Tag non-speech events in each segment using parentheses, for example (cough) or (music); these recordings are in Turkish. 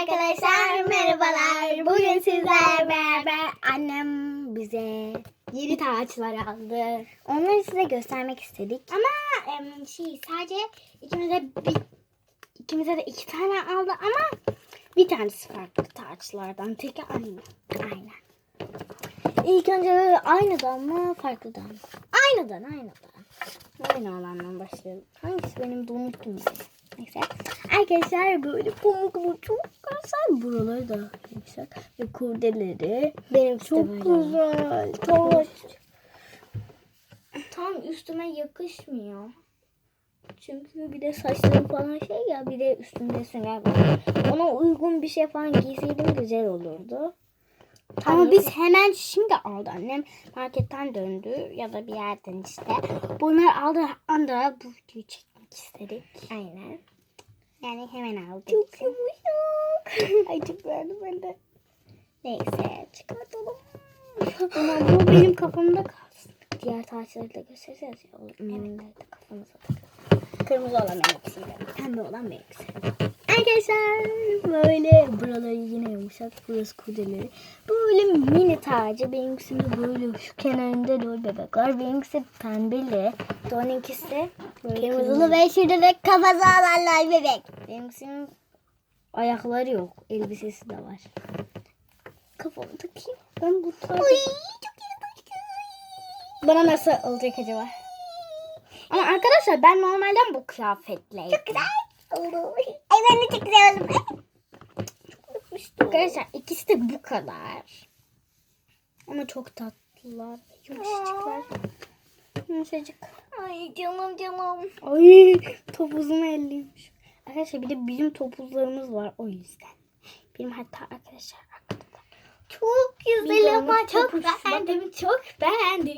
Arkadaşlar merhabalar. Bugün sizlerle beraber annem bize yeni taçlar aldı. Onları size göstermek istedik. Ama em, şey sadece ikimize bir ikimize de iki tane aldı ama bir tanesi farklı taçlardan. Teki aynı. Aynen. İlk önce aynıdan mı farklıdan mı? Aynıdan aynıdan. Aynı olandan başlayalım. Hangisi benim de unuttum. Neyse. Arkadaşlar böyle pamuklu çok güzel. Buraları da güzel. Ve kurdeleri. Benim çok güzel. Taç. Tam üstüme yakışmıyor. Çünkü bir de saçlarım falan şey ya bir de üstümde sünger var. Ona uygun bir şey falan giyseydim güzel olurdu. Ama biz hemen şimdi aldı annem marketten döndü ya da bir yerden işte. Bunları aldı anda bu videoyu çekmek istedik. Aynen. Yani hemen aldık. Çok yumuşak. (laughs) Ay çok beğendim ben de. Neyse çıkartalım. Ama bu benim kafamda kalsın. Diğer taşları da gösterseniz ya. Benim de kafamıza takılsın. Kırmızı olan benimkisiydi. Pembe olan benimkisi. Arkadaşlar böyle buraları yine yumuşak. Burası kurdeleri. Böyle mini tacı. Benimkisinde böyle şu kenarında dolu bebek var. Benimkisi pembeli. Don'inkisi de kırmızılı ve şurada da kafası alanlar bebek. Benimkisinin ayakları yok. Elbisesi de var. Kafamı takayım. Ben bu tacı... Bana nasıl olacak acaba? Ama arkadaşlar ben normalden bu kıyafetleydim. Çok güzel oldu. Ay ben de çok güzel oldum. (laughs) Arkadaşlar ikisi de bu kadar. Ama çok tatlılar. Yumuşacıklar. Yumuşacık. Ay canım canım. Ay topuzumu elliyormuş. Arkadaşlar bir de bizim topuzlarımız var o yüzden. Benim hatta arkadaşlar arkada da. Çok güzel ama çok beğendim. Çok beğendim.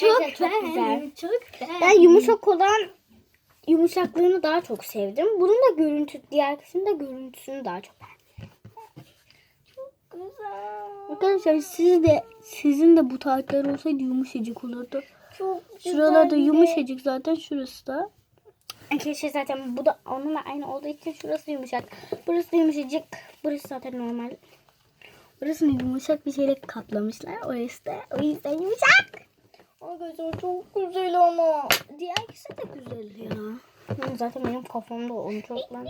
Çok, beğendim. Çok beğendim. Ben yumuşak olan yumuşaklığını daha çok sevdim. Bunun da görüntü, diğer kısmında görüntüsünü daha çok beğendim. Çok güzel. Arkadaşlar siz de sizin de bu tahtlar olsaydı yumuşacık olurdu. Çok Şuralarda yumuşacık zaten şurası da. Arkadaşlar zaten bu da onunla aynı olduğu için şurası yumuşak. Burası da yumuşacık. Burası zaten normal. Burasını yumuşak bir şeyle kaplamışlar. Orası da o yüzden yumuşak. Arkadaşlar çok güzel ama. Diğer ikisi de güzel ya. Zaten benim kafamda onu çok ben...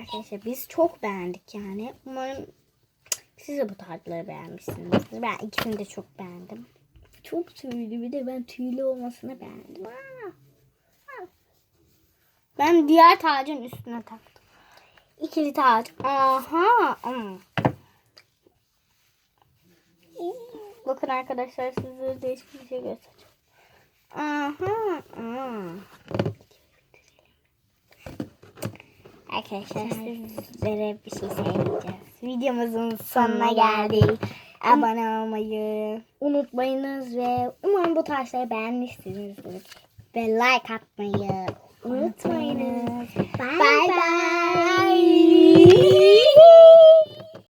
Arkadaşlar biz çok beğendik yani. Umarım siz de bu tatlıları beğenmişsinizdir. Ben ikisini de çok beğendim. Çok tüylü bir de ben tüylü olmasını beğendim. Aa. Aa. Ben diğer tacın üstüne taktım. İkili taç. Aha. Hmm. Bakın arkadaşlar size değişik bir şey göstereceğim. Aha. Aa. Arkadaşlar sizlere bir şey söyleyeceğiz. Videomuzun sonuna geldik. Abone olmayı unutmayınız ve umarım bu tarzları beğenmişsinizdir. Ve like atmayı unutmayınız. Bye bye.